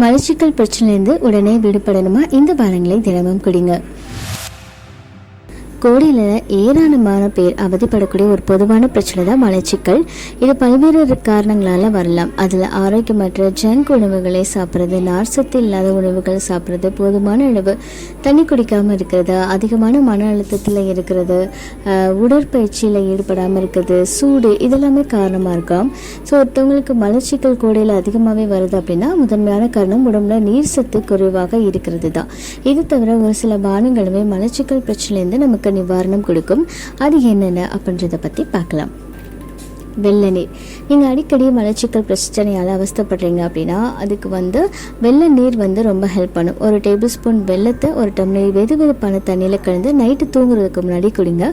மலச்சிக்கல் பிரச்சனையிலிருந்து உடனே விடுபடணுமா? இந்த பானங்களை தினமும் குடிங்க. கோடியில் ஏராளமான பேர் அவதிப்படக்கூடிய ஒரு பொதுவான பிரச்சனை தான் மலச்சிக்கல். இது பல்வேறு காரணங்களால் வரலாம். அதில் ஆரோக்கியமற்ற ஜங்க் உணவுகளை சாப்பிட்றது நார்சத்து இல்லாத உணவுகள் சாப்பிட்றது போதுமான அளவு தண்ணி குடிக்காமல் இருக்கிறது அதிகமான மன அழுத்தத்தில் இருக்கிறது உடற்பயிற்சியில் ஈடுபடாமல் இருக்கிறது சூடு இதெல்லாமே காரணமாக இருக்கும். ஸோ ஒருத்தவங்களுக்கு மலச்சிக்கல் கோடையில் அதிகமாகவே வருது அப்படின்னா முதன்மையான காரணம் உடம்புல நீர் சத்து குறைவாக இருக்கிறது தான் இது தவிர ஒரு சில பானங்களுமே மலச்சிக்கல் பிரச்சனையிலேருந்து நமக்கு நிவாரணம் கொடுக்கும். அது என்னென்ன அப்படின்றத பற்றி பார்க்கலாம். வெள்ளை நீர் நீங்கள் அடிக்கடி மலச்சிக்கல் பிரச்சனையால் அவஸ்தப்படுறீங்க அப்படின்னா அதுக்கு வந்து வெள்ளை நீர் வந்து ரொம்ப ஹெல்ப் பண்ணும். ஒரு டேபிள் ஸ்பூன் வெள்ளத்தை ஒரு டம்ளர் வெது வெதுப்பான தண்ணியில் கலந்து நைட்டு தூங்குறதுக்கு முன்னாடி குடிங்க.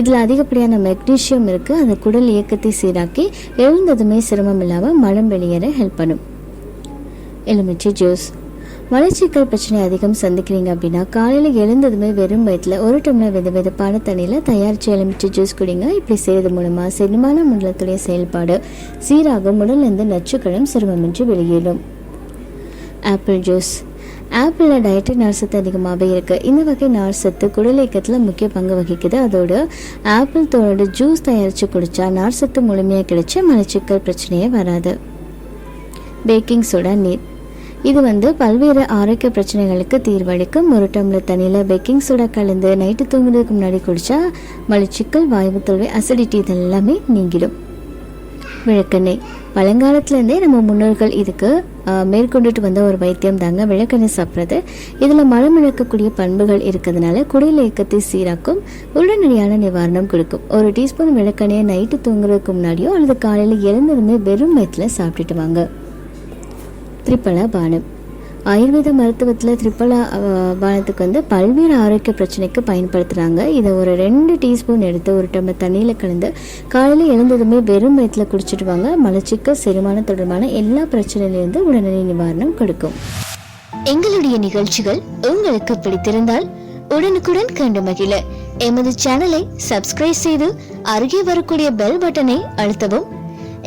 இதில் அதிகப்படியான மெக்னீஷியம் இருக்குது அந்த குடல் இயக்கத்தை சீராக்கி எழுந்ததுமே சிரமம் இல்லாமல் மலம் வெளியேற ஹெல்ப் பண்ணும். எலுமிச்சை ஜூஸ் மலச்சிக்கல் பிரச்சனை அதிகம் சந்திக்கிறீங்க அப்படின்னா காலையில் எழுந்ததுமே வெறும் வயிற்றில் ஒரு டம்ளர் வெது வெதுப்பான தண்ணியில் தயாரித்து எலுமிச்சு ஜூஸ் குடிங்க. இப்படி செய்கிறது மூலமாக செரிமான மண்டலத்துடைய செயல்பாடு சீராகும் உடலிருந்து நச்சுக்களும் சிரமமின்றி வெளியேறும். Apple juice. ஆப்பிளில் டயட்ரி நார்சத்து அதிகமாகவே இருக்குது இந்த வகை நார்சத்து குடல் இயக்கத்தில் முக்கிய பங்கு வகிக்குது. அதோடு ஆப்பிள் தோலோட ஜூஸ் தயாரித்து குடித்தா நார்சத்து முழுமையாக கிடைச்சி மலச்சிக்கல் பிரச்சனையே வராது. பேக்கிங் சோடா நீர். இது வந்து பல்வேறு ஆரோக்கிய பிரச்சனைகளுக்கு தீர்வளிக்கும். ஒரு டம்ளர் தண்ணியில் பேக்கிங் சோடா கலந்து நைட்டு தூங்குறதுக்கு முன்னாடி குடித்தா மலச்சிக்கல் வாய்வு தோல்வி அசிடிட்டி இதெல்லாமே நீங்கிடும். விளக்கெண்ணெய் பழங்காலத்துலேருந்தே நம்ம முன்னோர்கள் இதுக்கு மேற்கொண்டுட்டு வந்த ஒரு வைத்தியம் தாங்க விளக்கெண்ணெய் சாப்பிட்றது. இதில் மலம் இழக்கக்கூடிய பண்புகள் இருக்கிறதுனால குடல் இயக்கத்தை சீராக்கும் உடனடியான நிவாரணம் கொடுக்கும். ஒரு டீஸ்பூன் விளக்கெண்ணெயை நைட்டு தூங்குறதுக்கு முன்னாடியோ அல்லது காலையில் இறந்ததுமே வெறும் வயிற்றில் சாப்பிட்டுட்டு வாங்க. திரிபலா பானம். ஆயுர்வேத மருத்துவத்தில் திரிபலா பானத்துக்கு வந்து பல்வேறு ஆரோக்கிய பிரச்சனைக்கு பயன்படுத்துகிறாங்க இதை ஒரு ரெண்டு டீஸ்பூன் எடுத்து ஒரு டம்ளர் தண்ணியில் கலந்து காலையில் எழுந்ததுமே வெறும் வயிற்றில் குடிச்சிட்டு வாங்க. மலச்சிக்க செரிமானம் தொடர்பான எல்லா பிரச்சனையிலிருந்து உடனடி நிவாரணம் கொடுக்கும். எங்களுடைய நிகழ்ச்சிகள் உங்களுக்கு பிடித்திருந்தால் உடனுக்குடன் கண்டு மகிழ. எமது சேனலை சப்ஸ்கிரைப் செய்து அருகே வரக்கூடிய பெல் பட்டனை அழுத்தவும்.